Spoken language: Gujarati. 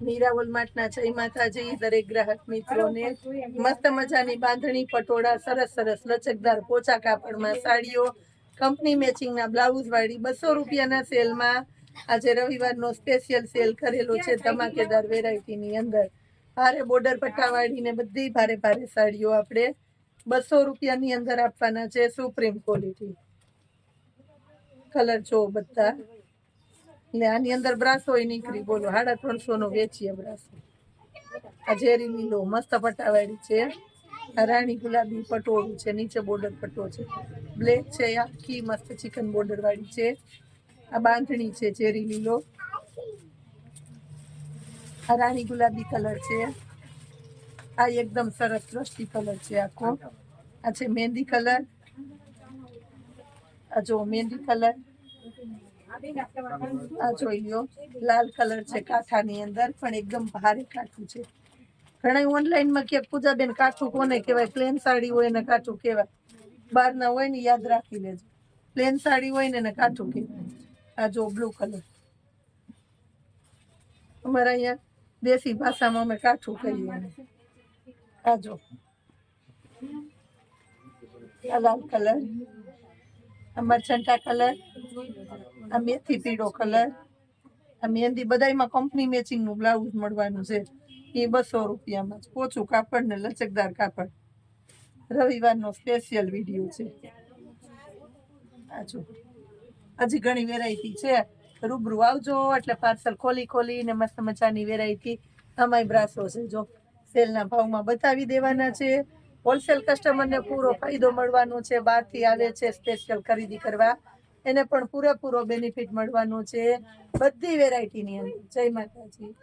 મીરાવલ માટના જય માતાજી, દરેક ગ્રાહક મિત્રોને. મસ્ત મજાની બાંધણી, પટોળા, સરસ સરસ લચકદાર પોચા કાપડમાં સાડીઓ. કંપની મેચિંગના બ્લાઉઝ વાળી બસો રૂપિયાના સેલમાં. આજે રવિવારનો સ્પેશિયલ સેલ કરેલો છે ધમાકેદાર વેરાયટીની અંદર. ભારે બોર્ડર પટ્ટાવાળી ને બધી ભારે ભારે સાડીઓ આપણે બસો રૂપિયાની અંદર આપવાના છે સુપ્રીમ ક્વોલિટી કલર જો બધા. એટલે આની અંદર બ્રાસો નીકળી. બોલો સાડા ત્રણસો નો વેચીએ બ્રાસો. આ ઝેરી લીલો, મસ્ત પટ્ટાવાળી છે. રાણી ગુલાબી પટોળું છે, નીચે બોર્ડર પટ્ટો છે. બ્લેક છે આખી મસ્ત ચિકન બોર્ડર વાળી છે. આ બાંધણી છે ઝેરી લીલો. આ રાણી ગુલાબી કલર છે. આ એકદમ સરસ દ્રષ્ટિ કલર છે આખો. આ છે મહેંદી કલર. આ જો મહેંદી કલર. આ જોઈ લો, લાલ કલર છે કાંઠાની અંદર, પણ એકદમ ભારે કાઠું છે. ઘણા ઓનલાઈનમાં ક્યાંક પૂજાબેન કાઠું કોને કહેવાય? પ્લેન સાડી હોય ને કાઠું કહેવાય. બહારના હોય ને યાદ રાખી લેજો. પ્લેન સાડી હોય ને એને કાઠું કહેવાય. આ જો બ્લુ કલર. અમારા અહીંયા દેશી ભાષામાં અમે કાઠું કહીએ આ જો. આ લાલ કલર. આ મરચંટા કલર. આ મેથી પીળો કલર. આ મહેંદી બધાયમાં કંપની મેચિંગનું બ્લાઉઝ મળવાનું છે. એ બસો રૂપિયામાં પોચું કાપડ ને લચકદાર કાપડ. રવિવારનો સ્પેશિયલ વીડિયો છે. આ જો. હજી ઘણી વેરાયટી છે. રૂબરૂ આવજો એટલે પાર્સલ ખોલી ખોલી ને મસ્ત મજાની વેરાયટી અમાય બ્રાસો છે. જો સેલના ભાવમાં બતાવી દેવાના છે. હોલસેલ કસ્ટમરને પૂરો ફાયદો મળવાનો છે. બહારથી આવે છે સ્પેશિયલ ખરીદી કરવા. એને પણ પૂરેપૂરો બેનિફિટ મળવાનો છે. બધી વેરાયટીની અંદર. જય માતાજી.